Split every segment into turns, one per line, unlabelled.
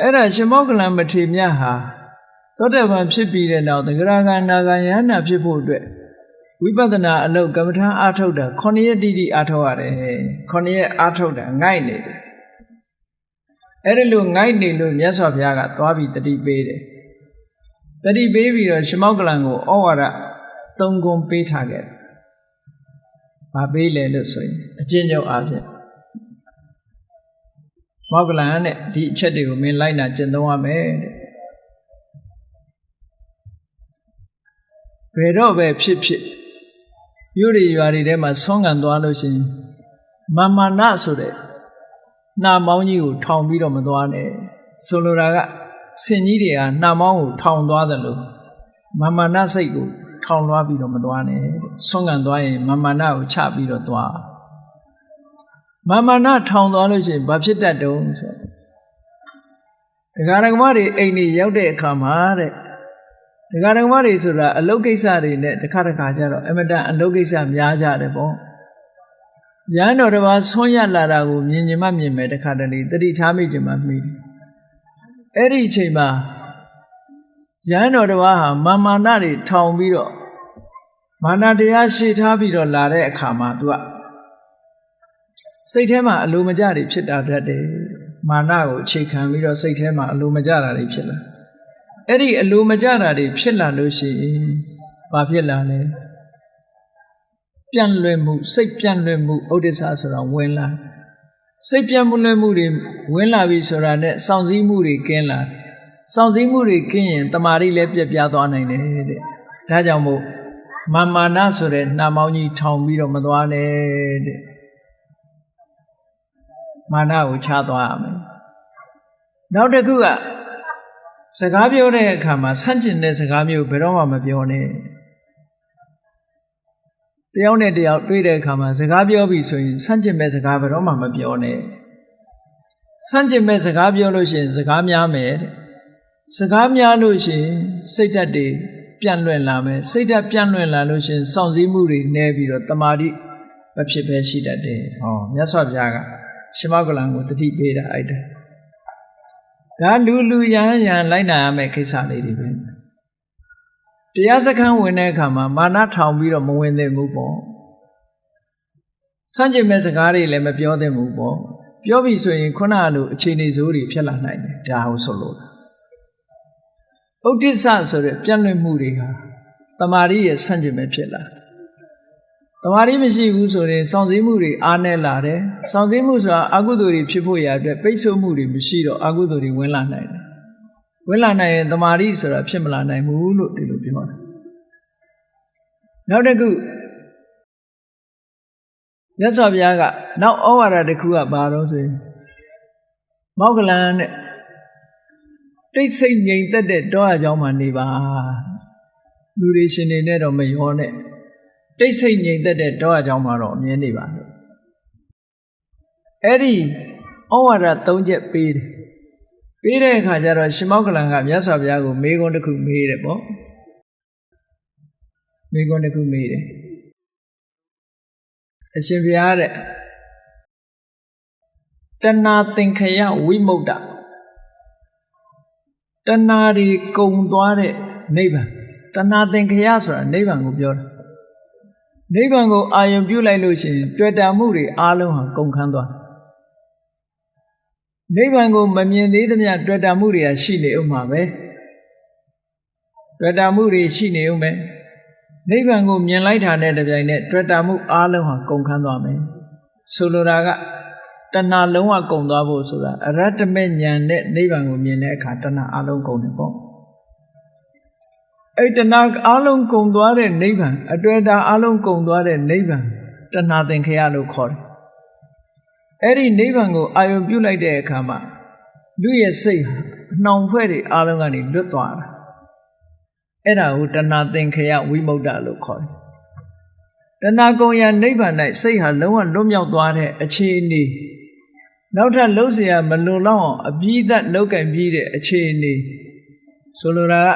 အဲ့ဒါရှင်မောကလံမထေမြတ်ဟာသောတပန်ဖြစ်ပြီးတဲ့နောက်သဂရဂန္နာဂယန္နာဖြစ်ဖို့အတွက်ဝိပဿနာအလုပ်ကမ္မထာအားထုတ်တာ9ရက်တိတိအားထုတ်ရတယ်9ရက်အားထုတ်တာငိုက်နေတယ်အဲ့ဒီလိုငိုက်နေလို့မြတ်စွာဘုရားကသွားပြီးတတိပေးတယ်တတိပေးပြီးတော့ရှင်မောကလံကိုဩဝါဒသုံးခုပေးထားခဲ့တယ်။ဘာပေးလဲလို့ဆိုရင်အကျဉ်းချုပ်အားဖြင့် မောကလန်နဲ့ဒီအချက်တွေကိုမင်းလိုက်နာကျင့်သုံးရမယ်တဲ့ဘယ်တော့ပဲဖြစ်ဖြစ်ယူရီရွာတွေထဲမှာဆွမ်းခံသွားလို့ရှိရင်မာမာနဆိုတဲ့နှာမောင်းကြီးကိုထောင်ပြီးတော့မသွားနဲ့ဆိုလိုတာကဆင်ကြီးတွေကနှာမောင်းကိုထောင်သွားတယ်လို့မာမာနစိတ်ကိုထောင်လွှားပြီးတော့မသွားနဲ့ဆွမ်းခံသွားရင်မာမာနကိုချပြီးတော့သွား မာမာနထောင်သွားလို့ရှိရင်ဘာဖြစ်တတ်တုံးဆိုဒကာဒကမတွေအိမ်ကြီးရောက်တဲ့အခါမှာတဲ့ဒကာဒကမတွေဆိုတာအလုတ်ကိစ္စတွေနဲ့တစ်ခါတစ်ခါကျတော့အမတန်အလုတ်ကိစ္စများကြတယ်ပေါ့ရဟန်းတော်တစ်ပါးဆွမ်းရလာတာကိုမြင်မြင်မှမြင်မယ်တစ်ခါတလေတတိထားမိကြမှမိတယ်အဲ့ဒီအချိန်မှာရဟန်းတော်တစ်ပါးဟာမာမာနတွေထောင်ပြီးတော့မာနတရားရှေ့ထားပြီးတော့လာတဲ့အခါမှာ तू က စိတ်ထဲမှာအလိုမကျတွေဖြစ်တာတတ်တယ်မာနကိုအခြေခံပြီးတော့စိတ်ထဲမှာအလိုမကျတာတွေဖြစ်လာအဲ့ဒီအလိုမကျတာတွေဖြစ်လာလို့ရှိရင်ဘာဖြစ်လာလဲပြန့်လွင့်မှုစိတ်ပြန့်လွင့်မှုဥဒိစ္စဆိုတာဝင်လာစိတ်ပြန့်လွင့်မှုတွေဝင်လာပြီဆိုတာနဲ့စောင့်စည်းမှုတွေကင်းလာစောင့်စည်းမှုတွေကင်းရင်တမာရီလည်းပြက်ပြားသွားနိုင်တယ်တဲ့ဒါကြောင့်မို့မာမာနဆိုတဲ့နှာမောင်းကြီးထောင်ပြီးတော့မသွားနဲ့တဲ့ မာနကိုချသွားရမယ်နောက်တစ်ခုကစကားပြောတဲ့အခါမှာဆန့်ကျင်တဲ့စကားမျိုးဘယ်တော့မှမပြောနဲ့တယောက်နဲ့တယောက်တွေ့တဲ့အခါမှာစကားပြောပြီဆိုရင်ဆန့်ကျင်မဲ့စကားဘယ်တော့မှမပြောနဲ့ဆန့်ကျင်မဲ့စကားပြောလို့ရှိရင် စကားများမယ်တဲ့စကားများလို့ရှိရင်စိတ်ဓာတ်တွေပြန့်လွင့်လာမယ်စိတ်ဓာတ်ပြန့်လွင့်လာလို့ရှိရင်စောင့်စည်းမှုတွေနည်းပြီးတော့တမာတိမဖြစ်ပဲရှိတတ်တယ်ဟောမြတ်စွာဘုရားက ရှင်မဂလံကိုတတိပေးတာအဲ့ဒါဒါလူလူရဟန်းရဟန်းလိုက်နာရမယ့်ကိစ္စလေးတွေပဲတရားစခန်းဝင်တဲ့အခါမှာမာနထောင်ပြီးတော့မဝင်သင့်ဘူးပေါ့စန့်ကျင်မဲ့စကားတွေလည်းမပြောသင့်ဘူးပေါ့ပြောပြီဆိုရင်ခုနကလိုအခြေအနေဆိုးတွေဖြစ်လာနိုင်တယ်ဒါဟုတ်ဆိုလို့ဥဒိစ္စဆိုတဲ့ပြန့်လွင့်မှုတွေဟာတမာရီရဲ့ဆန့်ကျင်မဲ့ဖြစ်လာ တမာရီမရှိဘူးဆိုရင်စောင့်စည်းမှုတွေအားနည်းလာတယ်စောင့်စည်းမှုဆိုတာအကုသိုလ်တွေဖြစ်ဖို့ရအတွက်ပိတ်ဆို့မှုတွေမရှိတော့အကုသိုလ်တွေဝင်လာနိုင်တယ်ဝင်လာနိုင်ရင်တမာရီဆိုတာဖြစ်မလာနိုင်ဘူးလို့ဒီလိုပြောတာနောက်တစ်ခုမြတ်စွာဘုရားကနောက်ဩဝါဒတစ်ခုကဘာလို့ဆိုရင်မောက္ကလန်နဲ့တိတ်ဆိတ်ငြိမ်သက်တဲ့တောအကြောင်းမှနေပါလူတွေရှင်နေနဲ့တော့မရောနဲ့ တိတ်ဆိတ်ငြိမ်သက်တဲ့တောအကြောင်းမှတော့အမြဲနေပါအဲ့ဒီဩဝါဒ၃ချက်ပေးတယ်ပေးတဲ့အခါကျတော့ရှင်မောက္ကလန်ကမြတ်စွာဘုရားကိုမေးခွန်းတစ်ခုမေးတယ်ပေါ့မေးခွန်းတစ်ခုမေးတယ်အရှင်ဘုရားတဲ့တဏှာသင်္ခယဝိမု ക്ത တဏှာတွေကုံသွားတဲ့နိဗ္ဗာန်တဏှာသင်္ခယဆိုတာနိဗ္ဗာန်ကိုပြောတာ နိဗ္ဗာန်ကိုအာယုံပြုလိုက်လို့ရှိရင်တွေ့တာမှုတွေအားလုံးဟာကုန်ခန်းသွားနိဗ္ဗာန်ကိုမမြင်သေးသမျှတွေ့တာမှုတွေကရှိနေဥမှာပဲတွေ့တာမှုတွေရှိနေဥမယ်နိဗ္ဗာန်ကိုမြင်လိုက်တာနဲ့တပြိုင်နက်တွေ့တာမှုအားလုံးဟာကုန်ခန်းသွားမယ်ဆိုလိုတာကတဏှာလုံးဝကုန်သွားဖို့ဆိုတာအရတ္တမေဉာဏ်နဲ့နိဗ္ဗာန်ကိုမြင်တဲ့အခါတဏှာအလုံးကုန်တယ်ပေါ့ အဲ့တဏှာအလုံးကုန်သွားတဲ့နိဗ္ဗာန်အတွေ့အတာအလုံးကုန်သွားတဲ့နိဗ္ဗာန်တဏှာသင်္ခရလို့ခေါ်တယ်အဲ့ဒီနိဗ္ဗာန်ကိုအာရုံပြုလိုက်တဲ့အခါမှာလူရဲ့စိတ်ဟာအနှောင်ဖွဲ့တွေအလုံးကနေလွတ်သွားတာအဲ့ဒါကိုတဏှာသင်္ခရဝိမု ക്ത လို့ခေါ်တယ်တဏှာကုံရနိဗ္ဗာန်၌စိတ်ဟာလုံးဝလွတ်မြောက်သွားတဲ့အခြေအနေနောက်ထပ်လှုပ်เสียမလုံလောက်အောင်အပြီးသက်လောက်ကင်ပြီးတဲ့အခြေအနေဆိုလိုတာက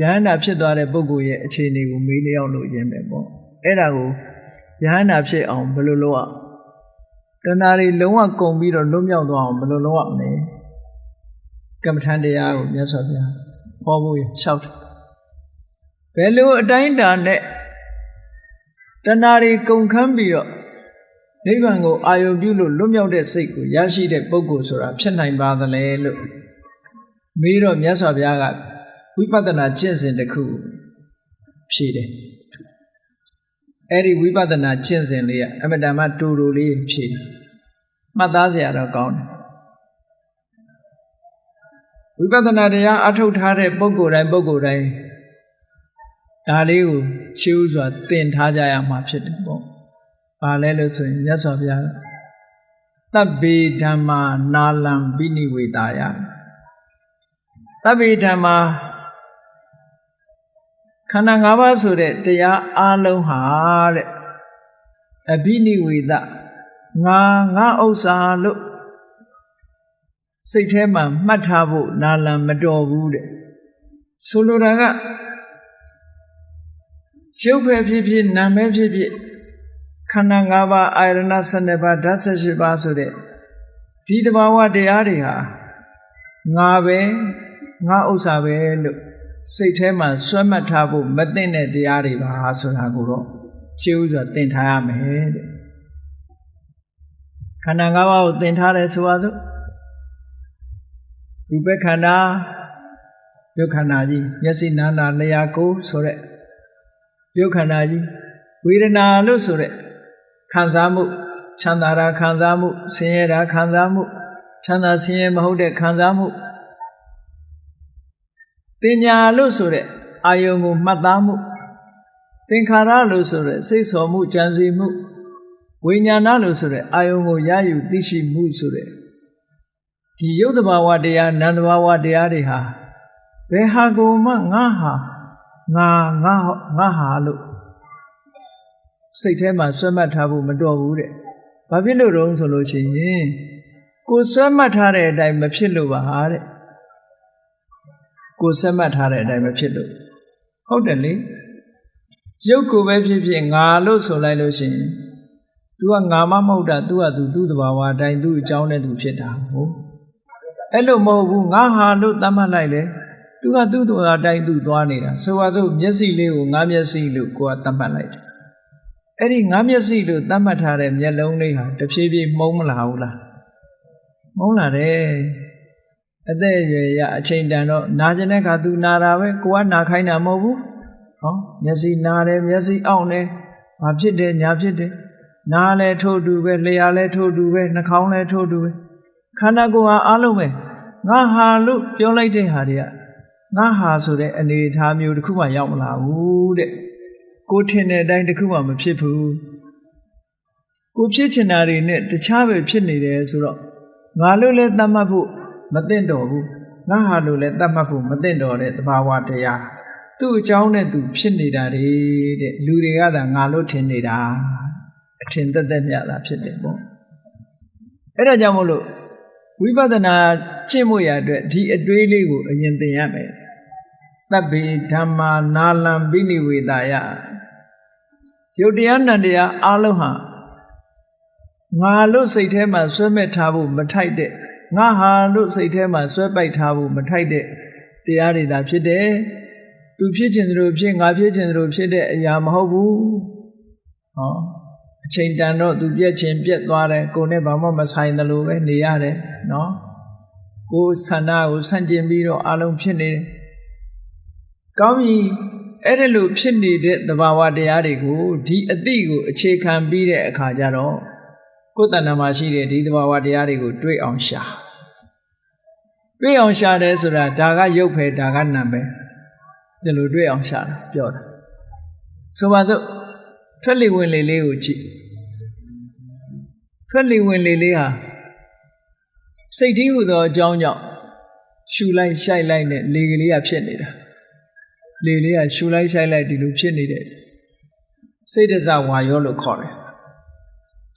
ယဟန္တာဖြစ်သွားတဲ့ပုဂ္ဂိုလ်ရဲ့အခြေအနေကိုမေးလျောက်လို့ရင်းပဲပေါ့အဲ့ဒါကိုယဟန္တာဖြစ်အောင်ဘယ်လိုလုပ်အောင်တဏှာတွေလုံးဝကုန်ပြီးတော့လွတ်မြောက်သွားအောင်ဘယ်လိုလုပ်အောင်လဲကကမ္မထန်တရားကိုမြတ်စွာဘုရားဟောဖို့လျှောက်တယ်ဘယ်လိုအတိုင်းအတာနဲ့တဏှာတွေကုန်ခန်းပြီးတော့နိဗ္ဗာန်ကိုအာယုပြုလို့လွတ်မြောက်တဲ့စိတ်ကိုရရှိတဲ့ပုဂ္ဂိုလ်ဆိုတာဖြစ်နိုင်ပါသလဲလို့မေးတော့မြတ်စွာဘုရားက ဝိပဿနာကျင့်စဉ်တစ်ခုဖြေတယ်အဲ့ဒီဝိပဿနာကျင့်စဉ်လေးကအမတန်မှတူတူလေးဖြေမှတ်သားစရာတော့ကောင်းတယ်ဝိပဿနာတရားအထုတ်ထားတဲ့ပုဂ္ဂိုလ်တိုင်းပုဂ္ဂိုလ်တိုင်းဒါလေးကိုရှင်းဥစွာသင်ထားကြရမှာဖြစ်တယ်ပေါ့။ဘာလဲလို့ဆိုရင်မြတ်စွာဘုရားသဗ္ဗေဓမ္မာနာလံပိနိဝေတာယသဗ္ဗေဓမ္မာ ခန္ဓာ၅ပါးဆိုတဲ့တရားအလုံးဟာတဲ့အဘိနိဝေဒငါငါဥစ္စာလို့စိတ်ထဲမှာမှတ်ထားဖို့နာလံမတော်ဘူးတဲ့ဆိုလိုတာကရုပ်ပဲဖြစ်ဖြစ်နာမ်ပဲဖြစ်ဖြစ်ခန္ဓာ၅ပါးအာရဏ12ပါးဓာတ်18ပါးဆိုတဲ့ဒီတဘာဝတရားတွေဟာငါပဲငါဥစ္စာပဲလို့ စိတ်ထဲမှာစွဲမှတ်ထားဖို့မသိတဲ့တရားတွေပါဆိုတာကိုတော့ရှင်းဥစွာသင်ထားရမယ်တဲ့ခန္ဓာ၅ပါးကိုသင်ထားတယ်ဆိုပါစို့ရူပခန္ဓာယုတ်ခန္ဓာကြီးမျက်စိနားနာလျာကိုယ်ဆိုတဲ့ယုတ်ခန္ဓာကြီးဝေဒနာလို့ဆိုတဲ့ခံစားမှုချမ်းသာတာခံစားမှုဆင်းရဲတာခံစားမှုချမ်းသာဆင်းရဲမဟုတ်တဲ့ခံစားမှု တင်ညာလို့ဆိုတဲ့အာယုံကိုမှတ်သားမှုသင်္ခါရလို့ဆိုတဲ့စိတ်ဆော်မှုကြံစည်မှုဝိညာဏလို့ဆိုတဲ့အာယုံကိုရယူသိရှိမှုဆိုတဲ့ဒီယုတ်တဘာဝတရားနန္တဘာဝတရားတွေဟာဘယ်ဟာကိုမှငါဟာငါငါငါဟာလို့စိတ်ထဲမှာဆွဲမှတ်ထားဖို့မတော်ဘူးတဲ့။ဘာဖြစ်လို့တုံးဆိုလို့ရှိရင်ကိုဆွဲမှတ်ထားတဲ့အတိုင်းမဖြစ်လို့ပါတဲ့။ ကိုဆွဲမှတ်ထားတဲ့အတိုင်းမဖြစ်လို့ဟုတ်တယ်လေ။ရုပ်ကိုပဲဖြစ်ဖြစ်ငါလို့ဆိုလိုက်လို့ရှိရင် तू ကငါမမဟုတ်တာ तू က तू သူ့တဘာဝအတိုင်းသူ့အကြောင်းနဲ့ तू ဖြစ်တာဟုတ်။အဲ့လိုမဟုတ်ဘူးငါဟာလို့သတ်မှတ်လိုက်လေ။ तू ကသူ့တဘာဝအတိုင်း तू သွားနေတာဆိုပါစို့မျက်စိလေးကိုငါမျက်စိလို့ကိုကသတ်မှတ်လိုက်တယ်အဲ့ဒီငါးမျက်စိလို့သတ်မှတ်ထားတဲ့မျက်လုံးလေးဟာတဖြည်းဖြည်းမှုံးမလာဘူးလားမှုံးလာတယ် အသက်အရွယ်ရအချိန်တန်တော့နာကျင်တဲ့ခါသူနာတာပဲကိုကနာခိုင်းတာမဟုတ်ဘူးဟောမျက်စိနာတယ်မျက်စိအောင့်တယ်ဘာဖြစ်တယ်ညာဖြစ်တယ်နားလည်းထို့တူပဲလျှာလည်းထို့တူပဲနှာခေါင်းလည်းထို့တူပဲခန္ဓာကိုယ်ဟာအလုံးပဲငါဟာလို့ပြောလိုက်တဲ့ဟာတွေကငါဟာဆိုတဲ့အနေအထားမျိုးတစ်ခုမှရောက်မလာဘူးတဲ့ကိုထင်တဲ့အတိုင်းတခုမှမဖြစ်ဘူးကိုဖြစ်ချင်တာတွေနဲ့တခြားပဲဖြစ်နေတယ်ဆိုတော့ငါလို့လည်းသတ်မှတ်ဖို့ မသင့်တော်ဘူးငါဟာလို့လည်းသတ်မှတ်ဖို့မသင့်တော်တဲ့တဘာဝတရားသူ့အကြောင်းနဲ့သူဖြစ်နေတာတွေတဲ့လူတွေကသာငါလို့ထင်နေတာအထင်သက်သက်မြတာဖြစ်တယ်ပေါ့အဲ့ဒါကြောင့်မို့လို့ဝိပဿနာကျင့်မှုရအတွက်ဒီအတွေးလေးကိုအရင်သင်ရမယ်တပ္ပိဓမ္မာနာလံပိနိဝေဒယယုတ်တရားနံတရားအလုံးဟာငါလို့စိတ်ထဲမှာဆွဲမဲ့ထားဖို့မထိုက်တဲ့ ငါဟာလို့စိတ်ထဲမှာဆွဲပိုက်ထားဖို့မထိုက်တဲ့တရားတွေသာဖြစ်တယ်သူဖြစ်ခြင်းတို့ဖြစ်ငါဖြစ်ခြင်းတို့ဖြစ်တဲ့အရာမဟုတ်ဘူးဟောအချိန်တန်တော့သူပြက်ခြင်းပြက်သွားတယ်ကိုယ်နဲ့ဘာမှမဆိုင်သလိုပဲနေရတယ်နော်ကိုယ်ဆန္ဒကိုဆန့်ကျင်ပြီးတော့အလုံးဖြစ်နေတယ်ကောင်းပြီအဲ့ဒါလို့ဖြစ်နေတဲ့သဘာဝတရားတွေကိုဒီအတိကိုအခြေခံပြီးတဲ့အခါကျတော့ ကိုယ်တဏ္ဍာမှာရှိတဲ့ဒီသဘာဝတရားတွေကိုတွေးအောင်ရှာတွေးအောင်ရှာတယ်ဆိုတာဒါကရုပ်ပဲဒါကနာမ်ပဲဒီလိုတွေးအောင်ရှာတာပြောတာဆိုပါစို့ထွက်လေဝင်လေလေးကိုကြည့်ထွက်လေဝင်လေလေးဟာစိတ်ကြီးဟူသောအကြောင်းကြောင့်ရှူလိုက်ရှိုက်လိုက်နဲ့လေကလေးကဖြစ်နေတာလေလေးကရှူလိုက်ရှိုက်လိုက်ဒီလိုဖြစ်နေတဲ့စိတ်တစဝါရောလို့ခေါ်တယ်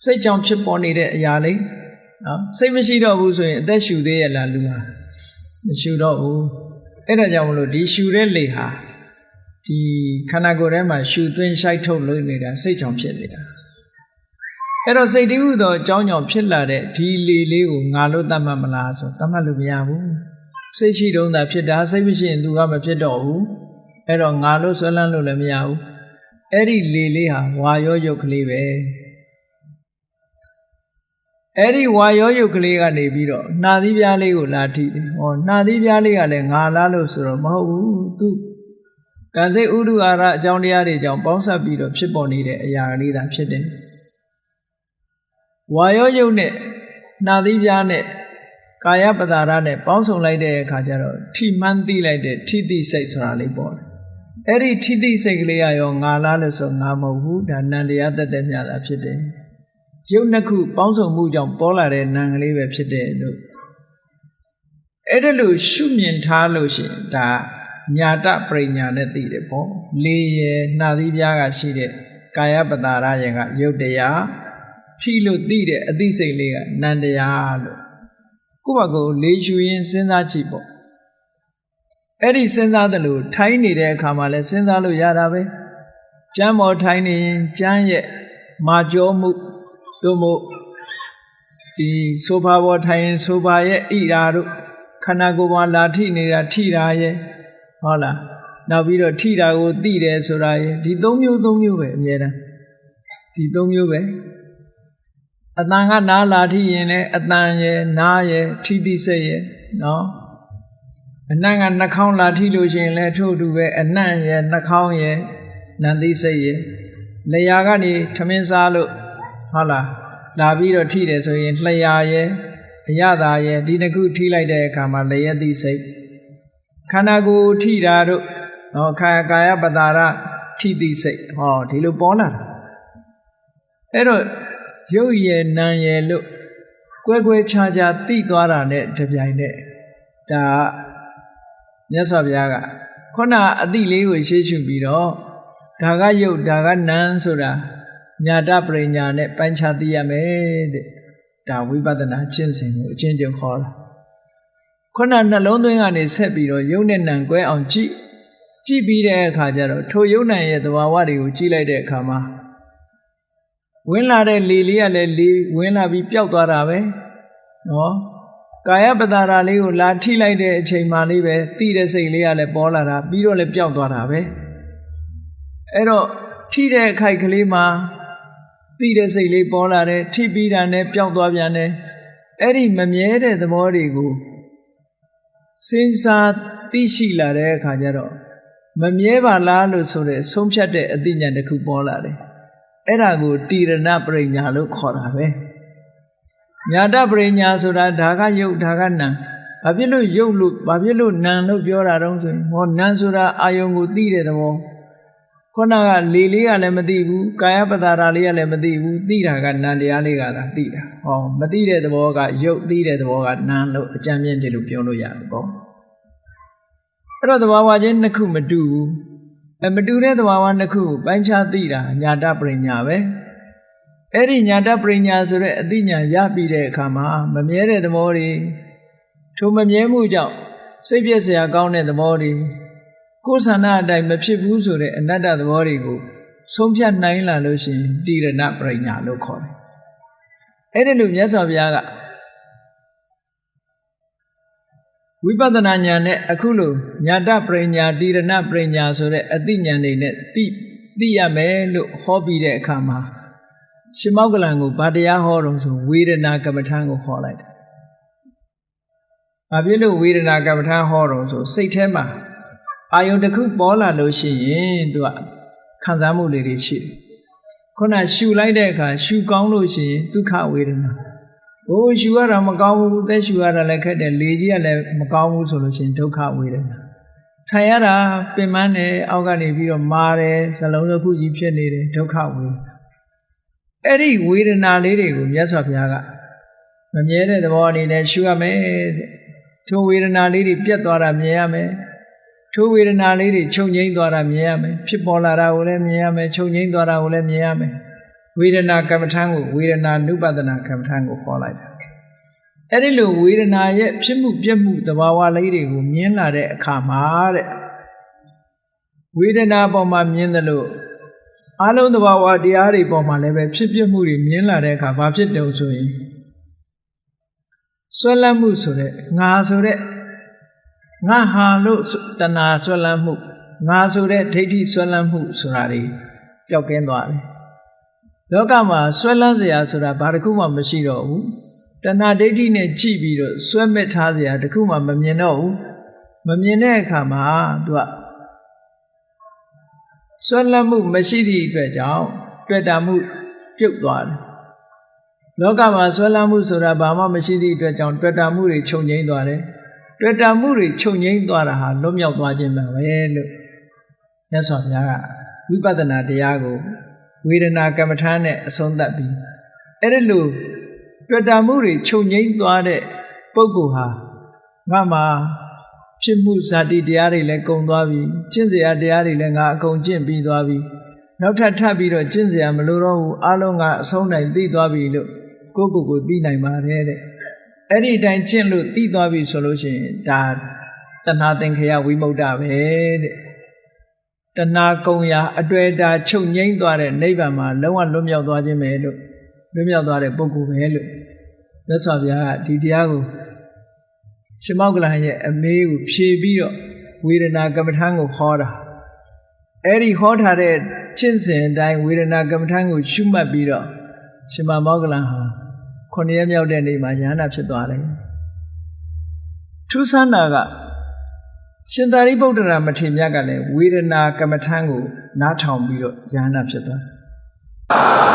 စိတ်ကြောင့်ဖြစ်ပေါ်နေတဲ့အရာလေးနော်စိတ်မရှိတော့ဘူးဆိုရင်အသက်ရှူသေးရဲ့လားလူဟာမရှူတော့ဘူးအဲ့ဒါကြောင့်မလို့ဒီရှူတဲ့လေဟာဒီခန္ဓာကိုယ်ထဲမှာရှူသွင်းရှိုက်ထုတ်လို့နေတာစိတ်ကြောင့်ဖြစ်နေတာအဲ့တော့စိတ်တည်းဟူသောအကြောင်းကြောင့်ဖြစ်လာတဲ့ဒီလေလေးကိုငါလို့သတ်မှတ်မလားဆိုသတ်မှတ်လို့မရဘူးစိတ်ရှိတုံးသာဖြစ်တာစိတ်မရှိရင်သူကမဖြစ်တော့ဘူးအဲ့တော့ငါလို့ဆွဲလန်းလို့လည်းမရဘူးအဲ့ဒီလေလေးဟာဝါရောယုတ်ကလေးပဲ အဲ့ဒီဝါရောယုတ်ကလေးကနေပြီးတော့နှာသီးပြားလေးကိုလာထိတယ်ဟောနှာသီးပြားလေးကလည်းငါလားလို့ဆိုတော့မဟုတ်ဘူးသူကံစိတ်ဥဒုအာရအကြောင်းတရားတွေကြောင့်ပေါင်းစပ်ပြီးတော့ဖြစ်ပေါ်နေတဲ့အရာလေးသာဖြစ်တယ်ဝါရောယုတ်နဲ့နှာသီးပြားနဲ့ကာယပဒါရနဲ့ပေါင်းစုံလိုက်တဲ့အခါကျတော့ထိမှန်းသိလိုက်တဲ့ထိတိစိတ်ဆိုတာလေးပေါ်တယ်အဲ့ဒီထိတိစိတ်ကလေးကရောငါလားလို့ဆိုငါမဟုတ်ဘူးဒါနန္တရားတက်တက်မြတာဖြစ်တယ် ရုပ်နှစ်ခုပေါင်းစုံမှုကြောင့်ပေါ်လာတဲ့နာမ်ကလေးပဲဖြစ်တယ်လို့အဲ့ဒါလို့ရှုမြင်ထားလို့ရှိရင်ဒါညာတပရိညာနဲ့သိတယ်ပေါ့လေရယ်နှာသီးပြားကရှိတဲ့ကာယပတာရရဲ့ကရုပ်တရားထိလို့သိတဲ့အသိစိတ်လေးကနန္တရားလို့ကိုယ့်ဘကိုလေးရှူရင်းစဉ်းစားကြည့်ပေါ့အဲ့ဒီစဉ်းစားတယ်လို့ထိုင်းနေတဲ့အခါမှာလဲစဉ်းစားလို့ရတာပဲကျမ်းမော်ထိုင်းနေရင်ကျမ်းရဲ့မာကြောမှု သို့မဟုတ်ဒီဆိုဖာပေါ်ထိုင်ရင်ဆိုဖာရဲ့ဣရာတို့ခန္ဓာကိုယ်မှာလာထိနေတာထိတာရဲ့ဟုတ်လားနောက်ပြီးတော့ထိတာကိုသိတယ်ဆိုတာရဲ့ဒီသုံးမျိုးသုံးမျိုးပဲအများတန်းဒီသုံးမျိုးပဲအတန်ကနားလာထိရင်လည်းအတန်ရဲ့နားရဲ့ထိသိစိတ်ရဲ့နော်အနံ့ကနှာခေါင်းလာထိလို့ရှိရင်လည်းထို့တူပဲအနံ့ရဲ့နှာခေါင်းရဲ့နံသိစိတ်ရဲ့လျာကနေထမင်းစားလို့ ဟုတ်လားလာပြီးတော့ထိတယ်ဆိုရင်လျာရဲ့အရသာရဲ့ဒီတစ်ခုထိလိုက်တဲ့အခါမှာလျက်သိစိတ်ခန္ဓာကိုယ်ထိတာတို့ဟောခါကာယပတာရထိသိစိတ်ဟောဒီလိုပေါ်လာတာအဲ့တော့ရုပ်ရည်နာမ်ရည်လို့ကွဲကွဲခြားခြားသိသွားတာနဲ့တပြိုင်နက်ဒါမြတ်စွာဘုရားကခုနအတိလေးကိုရှေ့ရှုပြီးတော့ဒါကရုပ်ဒါကနာမ်ဆိုတာ ညာတပရိညာနဲ့ပိုင်းခြားသိရမယ်တဲ့ဒါဝိပဿနာကျင့်စဉ်ကိုအချင်းချင်းခေါ်တာခုနနှလုံးသွင်းကနေဆက်ပြီးတော့ယုံနဲ့နံကွဲအောင်ကြည့်ကြည့်ပြီးတဲ့အခါကျတော့ထိုယုံနံရဲ့သဘာဝတွေကိုကြည့်လိုက်တဲ့အခါမှာဝင်လာတဲ့လေလေးကလည်းလေဝင်လာပြီးပျောက်သွားတာပဲနော်ကာယပတာရာလေးကိုလာထိလိုက်တဲ့အချိန်မှလေးပဲတိတဲ့စိတ်လေးကလည်းပေါ်လာတာပြီးတော့လည်းပျောက်သွားတာပဲအဲ့တော့ထိတဲ့အခိုက်ကလေးမှာ တိတဲ့စိတ်လေးပေါ်လာတယ်ထိပြီးတာနဲ့ပျောက်သွားပြန်တယ်အဲ့ဒီမမြဲတဲ့သဘောတွေကိုစဉ်းစားသိရှိလာတဲ့အခါကျတော့မမြဲပါလားလို့ဆိုတဲ့ဆုံးဖြတ်တဲ့အသိဉာဏ်တစ်ခုပေါ်လာတယ်အဲ့ဒါကိုတိရဏပရိညာလို့ခေါ်တာပဲညာတပရိညာဆိုတာဒါကယုတ်ဒါကနံဘာဖြစ်လို့ယုတ်လို့ဘာဖြစ်လို့နံလို့ပြောတာတော့ဆိုရင်ဟောနံဆိုတာအာယုံကိုသိတဲ့သဘော ခုနကလေလေးကလည်းမသိဘူးကာယပတာရာလေးကလည်းမသိဘူးသိတာကနံတရားလေးကသာသိတာဟောမသိတဲ့သဘောကယုတ်သိတဲ့သဘောကနံလို့အကြံမြင့်တယ်လို့ပြောလို့ရတယ်ပေါ့အဲ့တော့သဘာဝချင်းနှစ်ခုမတူဘူးအမတူတဲ့သဘာဝနှစ်ခုကိုပိုင်းခြားသိတာညာတပရိညာပဲအဲ့ဒီညာတပရိညာဆိုတဲ့အသိဉာဏ်ရပြီးတဲ့အခါမှာမမြဲတဲ့သဘောတွေထိုမမြဲမှုကြောင့်စိတ်ပြည့်စရာကောင်းတဲ့သဘောတွေ ကိုယ်ဆန္ဒအတိုင်းမဖြစ်ဘူးဆိုတဲ့အနတ္တသဘောတွေကိုဆုံးဖြတ်နိုင်လာလို့ရှိရင်တိရဏပရိညာလို့ခေါ်တယ်အဲ့ဒီလိုမြတ်စွာဘုရားကဝိပဿနာဉာဏ်နဲ့အခုလိုညာတပရိညာတိရဏပရိညာဆိုတဲ့အသိဉာဏ်တွေနဲ့သိသိရမယ်လို့ဟောပြီးတဲ့အခါမှာရှင်မောက္ကလံကိုဗာတရားဟောတော့ဆိုဝေဒနာကမ္မထာကိုဟောလိုက်တယ်။ဘာဖြစ်လို့ဝေဒနာကမ္မထာဟောတော့ဆိုစိတ်ထဲမှာ အာယုန်တစ်ခုပေါ်လာလို့ရှိရင်သူကခံစားမှုလေးတွေရှိတယ်။ခုနရှူလိုက်တဲ့အခါရှူကောင်းလို့ရှိရင်ဒုက္ခဝေဒနာ။ဟိုရှူရတာမကောင်းဘူးသက်ရှူရတာလည်းခက်တယ်လေကြီးကလည်းမကောင်းဘူးဆိုလို့ရှိရင်ဒုက္ခဝေဒနာ။ထိုင်ရတာပင်ပန်းတယ်အောက်ကနေပြီးတော့မာတယ်ဇလုံးတစ်ခုကြီးဖြစ်နေတယ်ဒုက္ခဝေဒနာအဲ့ဒီဝေဒနာလေးတွေကိုမြတ်စွာဘုရားကမမြဲတဲ့သဘောအနေနဲ့ရှုရမယ်တဲ့ထိုဝေဒနာလေးတွေပြတ်သွားတာမြင်ရမယ် ထိုဝေဒနာလေးတွေချုပ်ငိမ့်သွားတာမြင်ရမယ်ဖြစ်ပေါ်လာတာကိုလည်းမြင်ရမယ်ချုပ်ငိမ့်သွားတာကိုလည်းမြင်ရမယ်ဝေဒနာကမ္မထံကိုဝေဒနာနုပဒနာကမ္မထံကိုခေါ်လိုက်တာအဲ့ဒီလိုဝေဒနာရဲ့ဖြစ်မှုပြက်မှုသဘာဝလေးတွေကိုမြင်လာတဲ့အခါမှာတဲ့ဝေဒနာပေါ်မှာမြင်တယ်လို့အလုံးသဘာဝတရားတွေပေါ်မှာလည်းပဲဖြစ်ဖြစ်မှုတွေမြင်လာတဲ့အခါဘာဖြစ်တုံဆိုရင်ဆွဲလန်းမှုဆိုတဲ့ငါဆိုတဲ့ ငါဟာလို့တဏှာဆွဲလန်းမှုငါဆိုတဲ့ဒိဋ္ဌိဆွဲလန်းမှုဆိုတာတွေပျောက်ကင်းသွားတယ်လောကမှာဆွဲလန်းစရာဆိုတာဘာတစ်ခုမှမရှိတော့ဘူးတဏှာဒိဋ္ဌိနဲ့ကြည့်ပြီးတော့ဆွဲမဲ့ထားစရာတစ်ခုမှမမြင်တော့ဘူးမမြင်တဲ့အခါမှာသူကဆွဲလန်းမှုမရှိသည့်အတွက်ကြောင့်တွေ့တာမှုပြုတ်သွားတယ်လောကမှာဆွဲလန်းမှုဆိုတာဘာမှမရှိသည့်အတွက်ကြောင့်တွေ့တာမှုတွေခြုံငိမ့်သွားတယ် တွေ့တာမှုတွေခြုံငိမ့်သွားတာဟာလွတ်မြောက်သွားခြင်းပဲလို့မြတ်စွာဘုရားကဝိပဿနာတရားကိုဝေဒနာကမ္မထာနဲ့အဆုံးသတ်ပြီးအဲ့ဒီလိုတွေ့တာမှုတွေခြုံငိမ့်သွားတဲ့ပုဂ္ဂိုလ်ဟာငါမှာဖြစ်မှုဇာတိတရားတွေလည်းကုံသွားပြီကျင့်စရာတရားတွေလည်းငါအကုန်ကျင့်ပြီးသွားပြီနောက်ထပ်ထပ်ပြီးတော့ကျင့်စရာမလိုတော့ဘူးအလုံးကအဆုံးနိုင်သိသွားပြီလို့ကိုယ့်ကိုယ်ကိုသိနိုင်ပါတယ်တဲ့ အဲ့ဒီအတိုင်းကျင့်လို့သိသွားပြီဆိုလို့ရှိရင်ဒါတဏှာသင်္ခယဝိမု ക്ത ပဲတဲ့တဏှာကုံရာအတွေ့အတာချုပ်ငိမ့်သွားတဲ့နိဗ္ဗာန်မှာလုံးဝလွတ်မြောက်သွားခြင်းပဲလို့လွတ်မြောက်သွားတဲ့ပုဂ္ဂိုလ်ပဲလို့မြတ်စွာဘုရားကဒီတရားကိုရှင်မောက္ကလန်ရဲ့အမေးကိုဖြေပြီးတော့ဝေဒနာကမ္မထံကိုဟောတာအဲ့ဒီဟောထားတဲ့ကျင့်စဉ်အတိုင်းဝေဒနာကမ္မထံကိုရှုမှတ်ပြီးတော့ရှင်မောက္ကလန်ဟာ ခုနှစ်ရက်မြောက်တဲ့နေ့မှာယန္တာဖြစ်သွားတယ်ထူးဆန်းတာကရှင်သာရိပုတ္တရာမထေရမြတ်ကလည်းဝေဒနာကမ္မထံကိုနားထောင်ပြီးတော့ယန္တာဖြစ်သွားတယ်